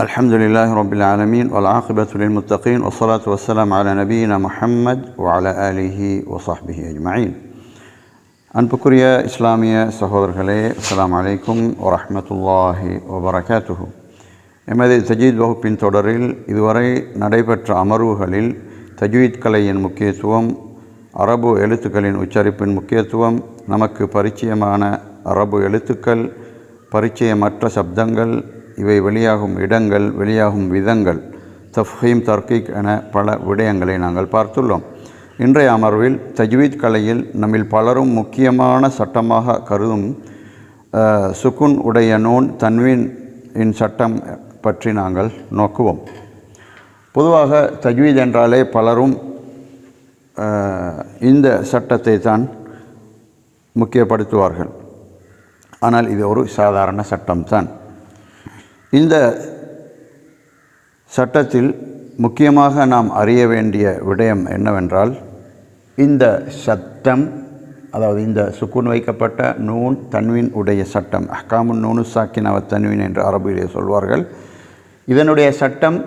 الحمد لله رب العالمين والعاقبة للمتقين والصلاة والسلام على نبينا محمد وعلى آله وصحبه أجمعين அன்புக்குரிய இஸ்லாமிய சகோதரர்களே அஸ்ஸலாமு அலைக்கும் வரஹ்மத்துல்லாஹி வபரகாத்துஹு எமது தஜீத் வகுப்பின் தொடரில் இதுவரை நடைபெற்ற அமர்வுகளில் தஜ்வீத் கலையின் முக்கியத்துவம் அரபு எழுத்துக்களின் உச்சரிப்பின் முக்கியத்துவம் நமக்கு பரிச்சயமான அரபு எழுத்துக்கள் பரிச்சயமற்ற சப்தங்கள் இவை வெளியாகும் இடங்கள் வெளியாகும் விதங்கள். தஃஹீம் தர்கீக் என பல விடயங்களை நாங்கள் பார்த்துள்ளோம். இன்றைய அமர்வில் தஜ்வீத் கலையில் நம்மில் பலரும் முக்கியமான சட்டமாக கருதும் சுக்குன் உடைய நூன் தன்வீன் இன் சட்டம் பற்றி நாங்கள் நோக்குவோம். பொதுவாக தஜ்வீத் என்றாலே பலரும் இந்த சட்டத்தை தான் முக்கியப்படுத்துவார்கள். ஆனால் இது ஒரு சாதாரண சட்டம்தான் இந்த சட்டத்தில் முக்கியமாக நாம் அறிய வேண்டிய விடயம் என்னவென்றால் இந்த சட்டம் அதாவது இந்த சுக்குன் வைக்கப்பட்ட நூன் தன்வின் உடைய சட்டம் அஹ்காமுன் நூனு சாக்கின் அவ என்று அரபிலே சொல்வார்கள். இதனுடைய சட்டம்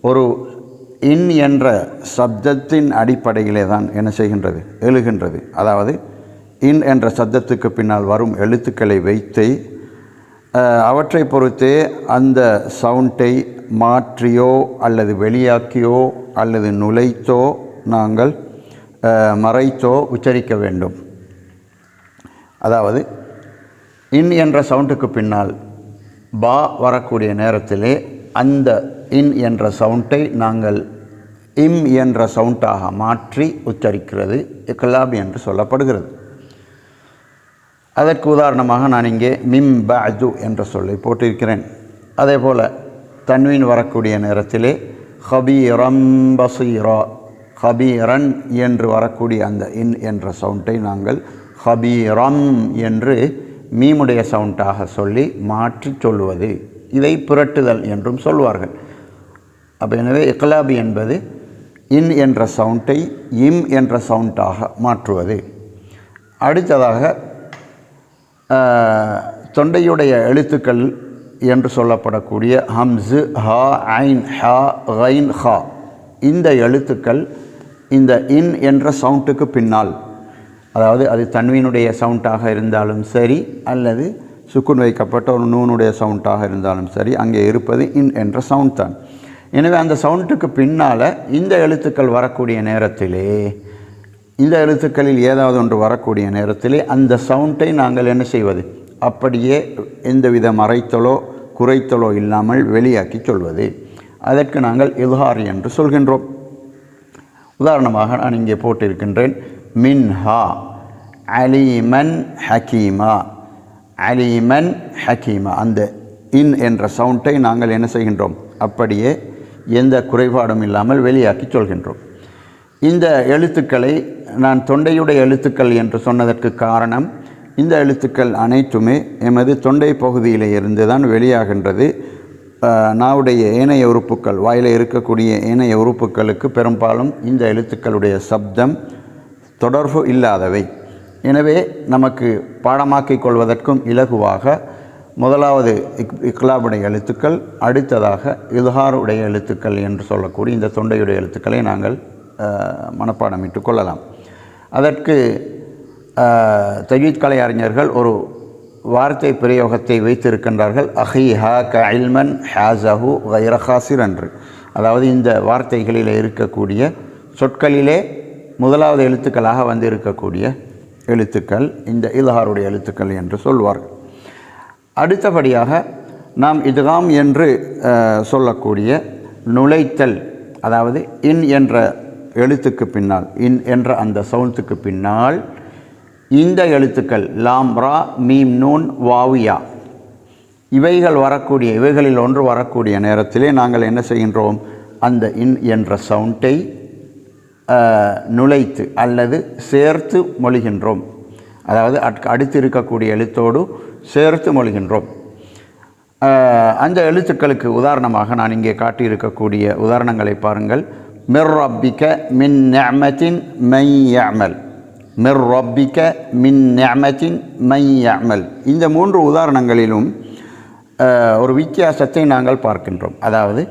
ஒரு இன் என்ற சப்தத்தின் அடிப்படையிலே தான் என்ன செய்கின்றது? எழுகின்றது. அதாவது இன் என்ற சப்தத்துக்கு பின்னால் வரும் எழுத்துக்களை வைத்து அவற்றை பொறுத்து அந்த சவுண்டை மாற்றியோ அல்லது வெளியாக்கியோ அல்லது நுழைத்தோ நாங்கள் மறைத்தோ உச்சரிக்க வேண்டும். அதாவது இன் என்ற சவுண்டுக்கு பின்னால் பா வரக்கூடிய நேரத்திலே அந்த இன் என்ற சவுண்டை நாங்கள் இம் என்ற சவுண்டாக மாற்றி உச்சரிக்கிறது இக்லாப் என்று சொல்லப்படுகிறது. அதற்கு உதாரணமாக நான் இங்கே மிம் பஜு என்ற சொல்லை போட்டிருக்கிறேன். அதே போல் தன்வீன் வரக்கூடிய நேரத்திலே ஹபீரம் பசீரா ஹபீரன் என்று வரக்கூடிய அந்த இன் என்ற சவுண்டை நாங்கள் ஹபீரம் என்று மீமுடைய சவுண்டாக சொல்லி மாற்றி சொல்வது இதை புரட்டுதல் என்றும் சொல்வார்கள். அப்போ எனவே இக்லாபி என்பது இன் என்ற சவுண்டை இம் என்ற சவுண்டாக மாற்றுவது. அடுத்ததாக தொண்டையுடைய எழுத்துக்கள் என்று சொல்லப்படக்கூடிய ஹம்ஸு ஹா ஐன் ஹா ஹைன் ஹா. இந்த எழுத்துக்கள் இந்த இன் என்ற சவுண்டுக்கு பின்னால். அதாவது அது தன்வீனுடைய சவுண்டாக இருந்தாலும் சரி அல்லது சுக்குன் வைக்கப்பட்ட ஒரு நூனுடைய சவுண்டாக இருந்தாலும் சரி அங்கே இருப்பது இன் என்ற சவுண்ட் தான். எனவே அந்த சவுண்டுக்கு பின்னால் இந்த எழுத்துக்கள் வரக்கூடிய நேரத்திலே இந்த எழுத்துக்களில் ஏதாவது ஒன்று வரக்கூடிய நேரத்தில் அந்த சவுண்டை நாங்கள் என்ன செய்வது? அப்படியே எந்தவித மறைத்தலோ குறைத்தலோ இல்லாமல் வெளியாக்கி சொல்வது. அதற்கு நாங்கள் இல்ஹார் என்று சொல்கின்றோம். உதாரணமாக நான் இங்கே போட்டிருக்கின்றேன் மின்ஹா அலிமன் ஹக்கீமா அலிமன் ஹக்கீமா அந்த இன் என்ற சவுண்டை நாங்கள் என்ன செய்கின்றோம்? அப்படியே எந்த குறைபாடும் இல்லாமல் வெளியாக்கி சொல்கின்றோம். இந்த எழுத்துக்களை நான் தொண்டையுடைய எழுத்துக்கள் என்று சொன்னதற்கு காரணம் இந்த எழுத்துக்கள் அனைத்துமே எமது தொண்டை பகுதியில் இருந்து தான் வெளியாகின்றது நாவுடைய ஏனைய உறுப்புக்கள் வாயில இருக்கக்கூடிய ஏனைய உறுப்புக்களுக்கு பெரும்பாலும் இந்த எழுத்துக்களுடைய சப்தம் தொடர்பு இல்லாதவை. எனவே நமக்கு பாடமாக்கிக் கொள்வதற்கும் இலகுவாக முதலாவது இக் இக்லாபுடைய எழுத்துக்கள் அடுத்ததாக இல்ஹாருடைய எழுத்துக்கள் என்று சொல்லக்கூடிய இந்த தொண்டையுடைய எழுத்துக்களை நாங்கள் மனப்பாடமிட்டு கொள்ளலாம். அதற்கு தஜீத் கலை அறிஞர்கள் ஒரு வார்த்தை பிரயோகத்தை வைத்திருக்கின்றார்கள். அஹி ஹா க இல்மன் ஹாசஹு ஹைரஹாசிர் என்று. அதாவது இந்த வார்த்தைகளில் இருக்கக்கூடிய சொற்களிலே முதலாவது எழுத்துக்களாக வந்து இருக்கக்கூடிய எழுத்துக்கள் இந்த இல்ஹாருடைய எழுத்துக்கள் என்று சொல்வார்கள். அடுத்தபடியாக நாம் இதுகாம் என்று சொல்லக்கூடிய நுழைத்தல் அதாவது இன் என்ற எழுத்துக்கு பின்னால் இன் என்ற அந்த சவுண்டுக்கு பின்னால் இந்த எழுத்துக்கள் லாம் ரா மீம் நூன் வாவியா இவைகள் வரக்கூடிய இவைகளில் ஒன்று வரக்கூடிய நேரத்திலே நாங்கள் என்ன செய்கின்றோம்? அந்த இன் என்ற சவுண்டை நுழைத்து அல்லது சேர்த்து மொழிகின்றோம். அதாவது அட்- அடுத்து இருக்கக்கூடிய எழுத்தோடு சேர்த்து மொழிகின்றோம். அந்த எழுத்துக்களுக்கு உதாரணமாக நான் இங்கே காட்டியிருக்கக்கூடிய உதாரணங்களை பாருங்கள். மிர் ரப்பிக்க மின் நியமத்தின் மை யஅமல். மிர் ரப்பிக்க மின் நியமத்தின் மை யஅமல். இந்த மூன்று உதாரணங்களிலும் ஒரு வித்தியாசத்தை நாங்கள் பார்க்கின்றோம். அதாவது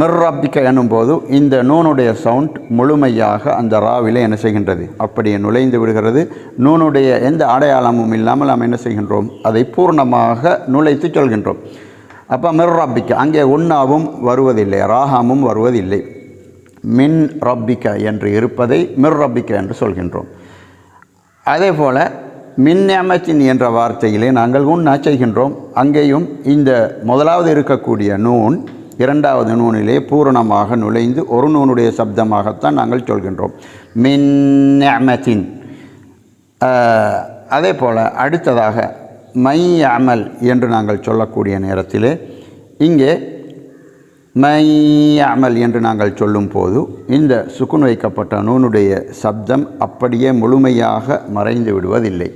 மிர்ரப்பிக்க எனும்போது இந்த நூனுடைய சவுண்ட் முழுமையாக அந்த ராவிலே என்ன செய்கின்றது? அப்படியே நுழைந்து விடுகிறது. நூனுடைய எந்த அடையாளமும் இல்லாமல் நாம் என்ன செய்கின்றோம்? அதை பூர்ணமாக நுழைத்து சொல்கின்றோம். அப்போ மிர்ரப்பிக்க அங்கே உண்ணாவும் வருவதில்லை ராகமும் வருவதில்லை. மின் ரப்பிக்க என்று இருப்பதை மிர் ரப்பிக்க என்று சொல்கின்றோம். அதே போல் மின்னியமத்தின் என்ற வார்த்தையிலே நாங்கள் உண்ணா செய்கின்றோம் அங்கேயும் இந்த முதலாவது இருக்கக்கூடிய நூன் இரண்டாவது நூனிலே பூரணமாக நுழைந்து ஒரு நூனுடைய சப்தமாகத்தான் நாங்கள் சொல்கின்றோம். மின்னியமத்தின் அதே போல் அடுத்ததாக மை அமல் என்று நாங்கள் சொல்லக்கூடிய நேரத்திலே இங்கே மையாமல் என்று நாங்கள் சொல்லும் போது இந்த சுக்குன் வைக்கப்பட்ட நூனுடைய சப்தம் அப்படியே முழுமையாக மறைந்து விடுவதில்லை.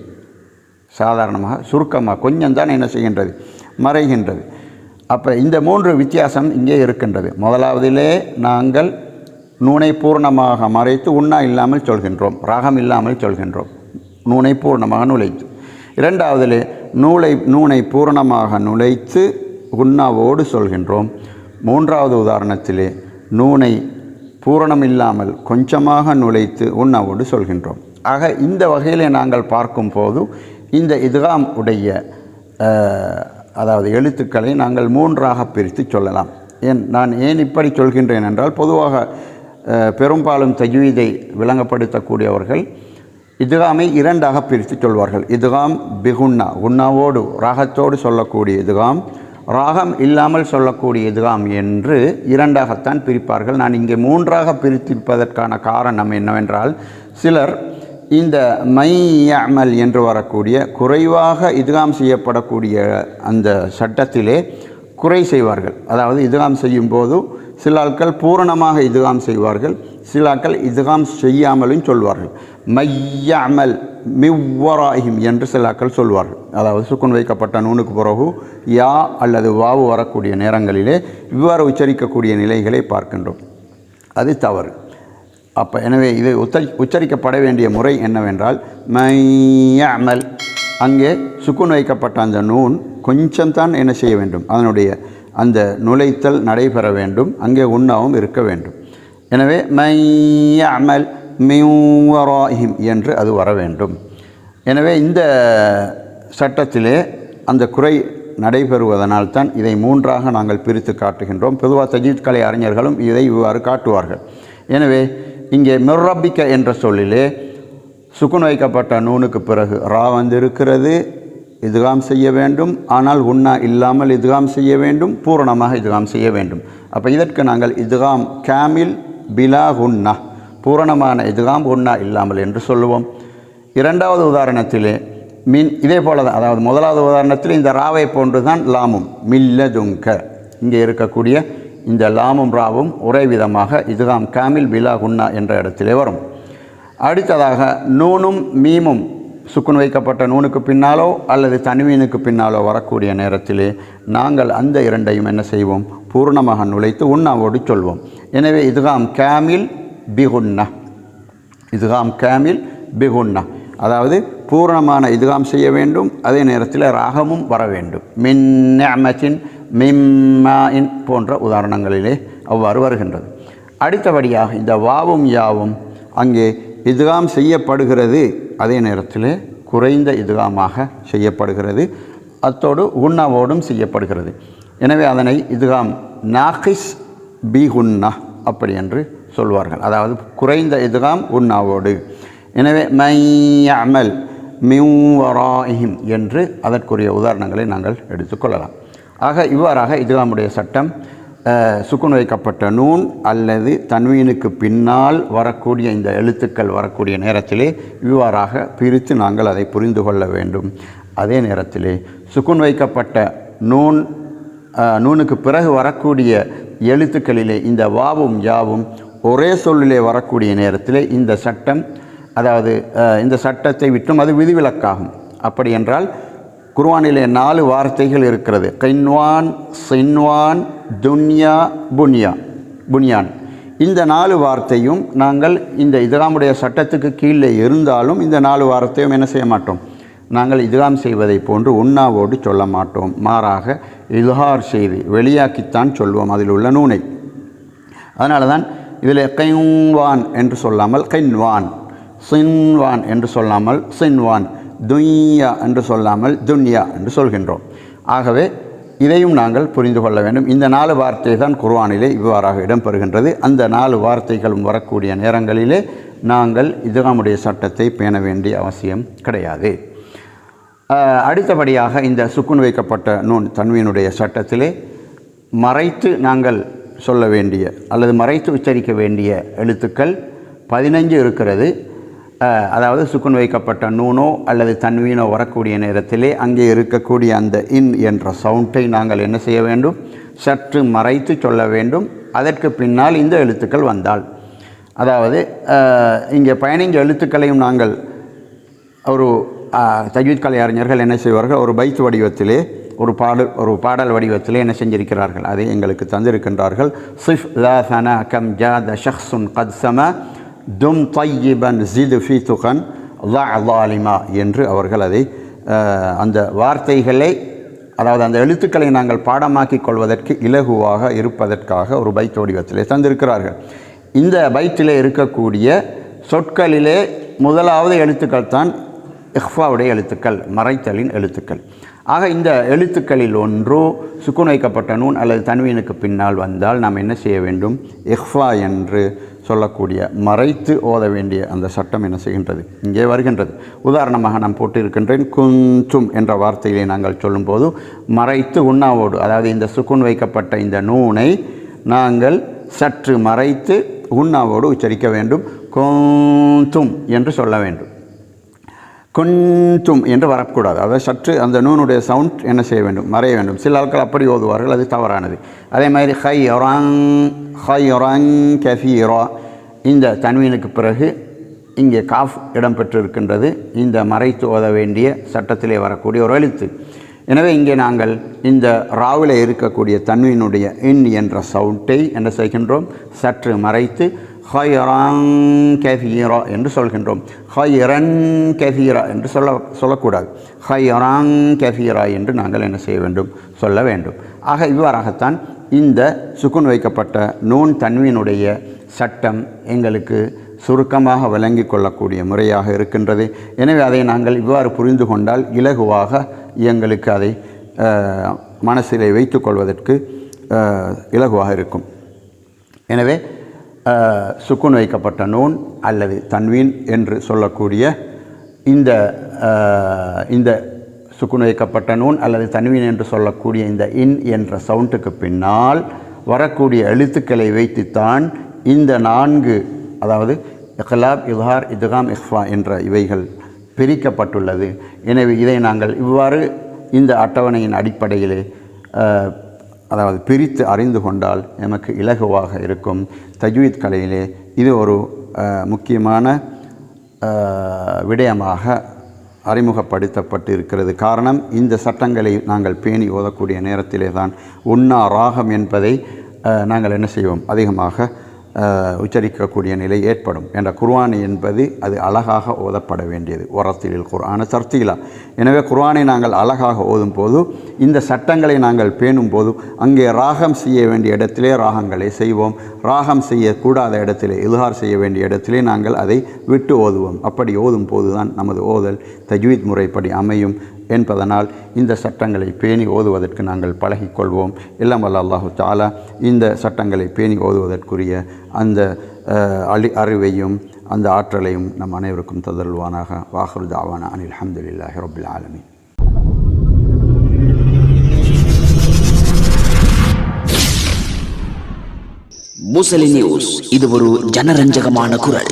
சாதாரணமாக சுருக்கமாக கொஞ்சம் தான் என்ன செய்கின்றது? மறைகின்றது. அப்போ இந்த மூன்று வித்தியாசம் இங்கே இருக்கின்றது. முதலாவதிலே நாங்கள் நூனை பூர்ணமாக மறைத்து உண்ணா இல்லாமல் சொல்கின்றோம். ராகம் இல்லாமல் சொல்கின்றோம். நூனை பூர்ணமாக நுழைத்து. இரண்டாவதிலே நூலை நூனை பூரணமாக நுழைத்து உண்ணாவோடு சொல்கின்றோம். மூன்றாவது உதாரணத்திலே நூனை பூரணம் இல்லாமல் கொஞ்சமாக நுழைத்து உண்ணாவோடு சொல்கின்றோம். ஆக இந்த வகையிலே நாங்கள் பார்க்கும் போது இந்த இதுகாம் உடைய அதாவது எழுத்துக்களை நாங்கள் மூன்றாக பிரித்து சொல்லலாம். ஏன் நான் ஏன் இப்படி சொல்கின்றேன் என்றால் பொதுவாக பெரும்பாலும் தஜ்வீதை விளங்கப்படுத்தக்கூடியவர்கள் இதுகாமை இரண்டாக பிரித்து சொல்வார்கள். இதுகாம் பிகுன்னா உண்ணாவோடு ராகத்தோடு சொல்லக்கூடிய இதுகாம் ராகம் இல்லாமல் சொல்லக்கூடிய இதுகாம் என்று இரண்டாகத்தான் பிரிப்பார்கள். நான் இங்கே மூன்றாக பிரித்திருப்பதற்கான காரணம் என்னவென்றால் சிலர் இந்த மையமல் என்று வரக்கூடிய குறைவாக இதுகாம் செய்யப்படக்கூடிய அந்த சட்டத்திலே குறை செய்வார்கள். அதாவது இதுகாம் செய்யும்போது சில ஆட்கள் பூரணமாக இதுகாம் செய்வார்கள். சில ஆட்கள் இதுகாம் செய்யாமலும் சொல்வார்கள். மையமல் மிவ்வராஹிம் என்று சில ஆட்கள் சொல்வார்கள். அதாவது சுக்குன் வைக்கப்பட்ட நூனுக்கு பிறகு யா அல்லது வாவு வரக்கூடிய நேரங்களிலே இவ்வாறு உச்சரிக்கக்கூடிய நிலைகளை பார்க்கின்றோம். அது தவறு. அப்போ எனவே இது உச்சரி உச்சரிக்கப்பட வேண்டிய முறை என்னவென்றால் மையமல் அங்கே சுக்குன் வைக்கப்பட்ட அந்த நூன் கொஞ்சம் தான் என்ன செய்ய வேண்டும்? அதனுடைய அந்த நுழைத்தல் நடைபெற வேண்டும். அங்கே உண்ணாவும் இருக்க வேண்டும். எனவே மையமல் மியூவராஹிம் என்று அது வர வேண்டும். எனவே இந்த சட்டத்திலே அந்த குறை நடைபெறுவதனால் தான் இதை மூன்றாக நாங்கள் பிரித்து காட்டுகின்றோம். பொதுவாக தஜீத் கலை அறிஞர்களும் இதை இவ்வாறு காட்டுவார்கள். எனவே இங்கே மிர்ரப்பிக்க என்ற சொல்லிலே சுக்குன் வைக்கப்பட்ட நூனுக்கு பிறகு ரா வந்திருக்கிறது இதுகாம் செய்ய வேண்டும். ஆனால் உண்ணா இல்லாமல் இதுகாம் செய்ய வேண்டும் பூரணமாக இதுகாம் செய்ய வேண்டும். அப்போ இதற்கு நாங்கள் இதுகாம் கேமில் பிலா உன்னா பூரணமான இதுதான் உண்ணா இல்லாமல் என்று சொல்லுவோம். இரண்டாவது உதாரணத்திலே மின் இதே போல தான் அதாவது முதலாவது உதாரணத்தில் இந்த ராவை போன்று தான் லாமும் மில்லதுங்க இங்கே இருக்கக்கூடிய இந்த லாமும் ராவும் ஒரே விதமாக இதுதான் காமில் பிலா குன்னா என்ற இடத்திலே வரும். அடுத்ததாக நூனும் மீமும் சுக்குன் வைக்கப்பட்ட நூனுக்கு பின்னாலோ அல்லது தனிமீனுக்கு பின்னாலோ வரக்கூடிய நேரத்திலே நாங்கள் அந்த இரண்டையும் என்ன செய்வோம்? பூர்ணமாக நுழைத்து உண்ணாவோடு சொல்வோம். எனவே இதுதான் கேமில் பிகுன்னா இதுகாம் கேமில் பிகுன்னா அதாவது பூரணமான இதுகாம் செய்ய வேண்டும். அதே நேரத்தில் ராகமும் வர வேண்டும். மின் நிஅமத்தின் மிம்மாயின் போன்ற உதாரணங்களிலே அவ்வாறு வருகின்றது. அடுத்தபடியாக இந்த வாவும் யாவும் அங்கே இதுகாம் செய்யப்படுகிறது. அதே நேரத்தில் குறைந்த இதுகாமாக செய்யப்படுகிறது. அத்தோடு உண்ணாவோடும் செய்யப்படுகிறது. எனவே அதனை இதுகாம் நாகிஸ் பி அப்படி என்று சொல்வார்கள். அதாவது குறைந்த இதுகாம் உண்ணாவோடு. எனவே மையமல் மியூவராஹிம் என்று அதற்குரிய உதாரணங்களை நாங்கள் எடுத்துக்கொள்ளலாம் ஆக இவ்வாறாக இதுகாமுடைய சட்டம் சுக்குன் வைக்கப்பட்ட நூன் அல்லது தன்வீனுக்கு பின்னால் வரக்கூடிய இந்த எழுத்துக்கள் வரக்கூடிய நேரத்திலே இவ்வாறாக பிரித்து நாங்கள் அதை புரிந்து கொள்ள வேண்டும். அதே நேரத்திலே சுக்குன் வைக்கப்பட்ட நூன் நூனுக்கு பிறகு வரக்கூடிய எழுத்துக்களிலே இந்த வாவும் யாவும் ஒரே சொல்லிலே வரக்கூடிய நேரத்தில் இந்த சட்டம் அதாவது இந்த சட்டத்தை விட்டும் அது விதிவிலக்காகும். அப்படி என்றால் குர்வானிலே நாலு வார்த்தைகள் இருக்கிறது. கைன்வான் சின்வான் துன்யா புன்யா புன்யான். இந்த நாலு வார்த்தையும் நாங்கள் இந்த இதகாமுடைய சட்டத்துக்கு கீழே இருந்தாலும் இந்த நாலு வார்த்தையும் என்ன செய்ய மாட்டோம்? நாங்கள் இதுகாம் செய்வதை போன்று உண்ணாவோடு சொல்ல மாட்டோம். மாறாக இல்ஹார் செய்து வெளியாக்கித்தான் சொல்வோம். அதில் உள்ள நூனை. அதனால தான் இதில் கைவான் என்று சொல்லாமல் கைன்வான் சின்வான் என்று சொல்லாமல் சின்வான் துன்யா என்று சொல்லாமல் துன்யா என்று சொல்கின்றோம். ஆகவே இதையும் நாங்கள் புரிந்து கொள்ள வேண்டும். இந்த நாலு வார்த்தை தான் குர்வானிலே இவ்வாறாக இடம்பெறுகின்றது. அந்த நாலு வார்த்தைகளும் வரக்கூடிய நேரங்களிலே நாங்கள் இதுகாமுடைய சட்டத்தை பேண வேண்டிய அவசியம் கிடையாது. அடுத்தபடியாக இந்த சுக்குன் வைக்கப்பட்ட நூன் தன்மையினுடைய சட்டத்திலே மறைத்து நாங்கள் சொல்ல வேண்டிய அல்லது மறைத்து உச்சரிக்க வேண்டிய எழுத்துக்கள் பதினஞ்சு இருக்கிறது. அதாவது சுக்குன் வைக்கப்பட்ட நூனோ அல்லது தன்வீனோ வரக்கூடிய நேரத்திலே அங்கே இருக்கக்கூடிய அந்த இன் என்ற சவுண்டை நாங்கள் என்ன செய்ய வேண்டும்? சற்று மறைத்து சொல்ல வேண்டும். அதற்கு பின்னால் இந்த எழுத்துக்கள் வந்தால். அதாவது இங்கே பயணிஞ்ச எழுத்துக்களையும் நாங்கள் ஒரு தஜ்வீத் கலை அறிஞர்கள் என்ன செய்வார்கள்? ஒரு பைத் வடிவத்திலே ஒரு பாடல் ஒரு பாடல் வடிவத்தில் என்ன செஞ்சிருக்கிறார்கள்? அதை எங்களுக்கு தந்திருக்கின்றார்கள். சிஃப் லா சனா கம் ஜாத ஷஹ்சுன் கத் சம தும் தையிபன் ஜிது ஃபி துகன் லாலிமா என்று அவர்கள் அதை அந்த வார்த்தைகளை அதாவது அந்த எழுத்துக்களை நாங்கள் பாடமாக்கிக் கொள்வதற்கு இலகுவாக இருப்பதற்காக ஒரு பைத் வடிவத்திலே தந்திருக்கிறார்கள். இந்த பைத்திலே இருக்கக்கூடிய சொற்களிலே முதலாவது எழுத்துக்கள் தான் இஹ்ஃபாவுடைய எழுத்துக்கள் மறைத்தலின் எழுத்துக்கள். ஆக இந்த எழுத்துக்களில் ஒன்று சுக்குன் வைக்கப்பட்ட நூன் அல்லது தன்வீனுக்கு பின்னால் வந்தால் நாம் என்ன செய்ய வேண்டும்? இஹ்ஃபா என்று சொல்லக்கூடிய மறைத்து ஓத வேண்டிய அந்த சட்டம் என்ன செய்கின்றது? இங்கே வருகின்றது. உதாரணமாக நான் போட்டிருக்கின்றேன் குஞ்சும் என்ற வார்த்தையை நாங்கள் சொல்லும்போது மறைத்து உண்ணாவோடு அதாவது இந்த சுக்குன் வைக்கப்பட்ட இந்த நூனை நாங்கள் சற்று மறைத்து உண்ணாவோடு உச்சரிக்க வேண்டும். குந்தும் என்று சொல்ல வேண்டும். கொஞ்சம் என்று வரக்கூடாது. அதாவது சற்று அந்த நூனுடைய சவுண்ட் என்ன செய்ய வேண்டும்? மறைய வேண்டும். சில ஆட்கள் அப்படி ஓதுவார்கள். அது தவறானது. அதே மாதிரி ஹை ஒராங் ஹை ஒராங் கஃபீரா. இந்த தன்வீனுக்கு பிறகு இங்கே காஃப் இடம்பெற்றிருக்கின்றது. இந்த மறைத்து ஓத வேண்டிய சட்டத்திலே வரக்கூடிய ஒரு எழுத்து. எனவே இங்கே நாங்கள் இந்த ராவில இருக்கக்கூடிய தன்வீனுடைய இன் என்ற சவுண்டை என்ன செய்கின்றோம்? சற்று மறைத்து ஹயராங் கஃபீரா என்று சொல்கின்றோம். ஹயரன் கஃபீரா என்று சொல்ல சொல்லக்கூடாது. ஹயராங் கஃபீரா என்று நாங்கள் என்ன செய்ய வேண்டும்? சொல்ல வேண்டும். ஆக இவ்வாறாகத்தான் இந்த சுக்குன் வைக்கப்பட்ட நூன் தன்மையினுடைய சட்டம் எங்களுக்கு சுருக்கமாக விளங்கி கொள்ளக்கூடிய முறையாக இருக்கின்றது. எனவே அதை நாங்கள் இவ்வாறு புரிந்து கொண்டால் இலகுவாக எங்களுக்கு அதை மனசிலே வைத்துக்கொள்வதற்கு இலகுவாக இருக்கும். எனவே சுக்குன் வைக்கப்பட்ட நூன் அல்லது தன்வீன் என்று சொல்லக்கூடிய இந்த இந்த சுக்குன் வைக்கப்பட்ட நூன் அல்லது தன்வீன் என்று சொல்லக்கூடிய இந்த இன் என்ற சவுண்டுக்கு பின்னால் வரக்கூடிய எழுத்துக்களை வைத்துத்தான் இந்த நான்கு அதாவது இഖ்லாப் இஹார் இதுகாம் இஹ்ஃபா என்ற இவைகள் பிரிக்கப்பட்டுள்ளது. எனவே இதை நாங்கள் இவ்வாறு இந்த அட்டவணையின் அடிப்படையிலே அதாவது பிரித்து அறிந்து கொண்டால் நமக்கு இலகுவாக இருக்கும். தஜ்வீத் கலையிலே இது ஒரு முக்கியமான விடயமாக அறிமுகப்படுத்தப்பட்டு இருக்கிறது காரணம் இந்த சட்டங்களை நாங்கள் பேணி ஓதக்கூடிய நேரத்திலே தான் உண்ணா ராகம் என்பதை நாங்கள் என்ன செய்வோம்? அதிகமாக உச்சரிக்கக்கூடிய நிலை ஏற்படும். என்ற குர்வானி என்பது அது அழகாக ஓதப்பட வேண்டியது. உரத்திலில் குர்ஆன சர்த்திலா. எனவே குர்ஆனை நாங்கள் அழகாக ஓதும் போது இந்த சட்டங்களை நாங்கள் பேணும் போது அங்கே ராகம் செய்ய வேண்டிய இடத்திலே ராகங்களை செய்வோம். ராகம் செய்யக்கூடாத இடத்திலே இல்ஹார் செய்ய வேண்டிய இடத்திலே நாங்கள் அதை விட்டு ஓதுவோம். அப்படி ஓதும் போதுதான் நமது ஓதல் தஜ்வீத் முறைப்படி அமையும். என்பதனால் இந்த சட்டங்களை பேணி ஓதுவதற்கு நாங்கள் பழகிக்கொள்வோம். எல்லாம் வல்ல அல்லாஹு தாலா இந்த சட்டங்களை பேணி ஓதுவதற்குரிய அந்த அழி அறிவையும் அந்த ஆற்றலையும் நம் அனைவருக்கும் ததல்வானாக வாஹரு தாவானா அனில் அஹமதுல்லாஹி ரபில் ஆலமின். முசலி நியூஸ். இது ஒரு ஜனரஞ்சகமான குரல்.